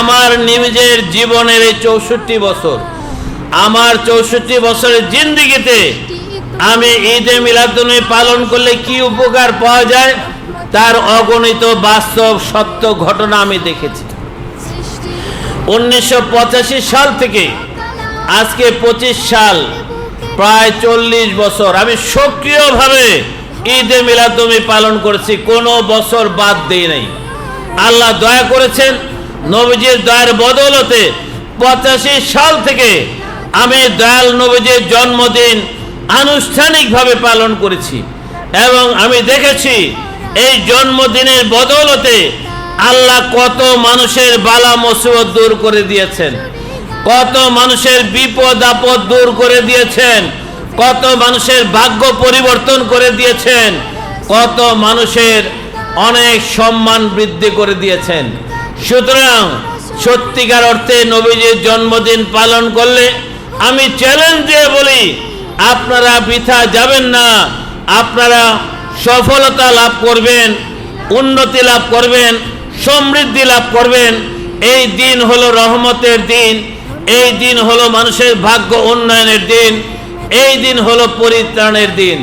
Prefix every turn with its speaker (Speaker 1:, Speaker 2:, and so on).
Speaker 1: আমার নিজের জীবনের এই চৌষট্টি বছর, আমার চৌষট্টি বছরের জিন্দিগিতে আমি ঈদে মিলাদুনবী পালন করলে কি উপকার পাওয়া যায়? তার অগণিত বাস্তব সত্য ঘটনা আমি দেখেছি। উনিশশো পঁচাশি সাল থেকে আজকে পঁচিশ সাল, প্রায় চল্লিশ বছর আমি সক্রিয়ভাবে ঈদে মিলাদুমি পালন করেছি, কোনো বছর বাদ দিই নাই। আল্লাহ দয়া করেছেন নবীজির দয়ার বদৌলতে পঁচাশি সাল থেকে আমি দয়াল নবীজির জন্মদিন আনুষ্ঠানিকভাবে পালন করেছি এবং আমি দেখেছি এই জন্মদিনের বদৌলতে আল্লাহ কত মানুষের বালা মুসিবত দূর করে দিয়েছেন। কত মানুষের বিপদ আপদ দূর করে দিয়েছেন। কত মানুষের ভাগ্য পরিবর্তন করে দিয়েছেন। কত মানুষের অনেক সম্মান বৃদ্ধি করে দিয়েছেন। সুতরাং সত্যিকার অর্থে নবীজির জন্মদিন পালন করলে আমি চ্যালেঞ্জ দিয়ে বলি, আপনারা বৃথা যাবেন না, আপনারা সফলতা লাভ করবেন, উন্নতি লাভ করবেন, সমৃদ্ধি লাভ করবেন। এই দিন হলো রহমতের দিন, এই দিন হলো মানুষের ভাগ্য উন্নয়নের দিন, এই দিন হলো পরিত্রাণের দিন।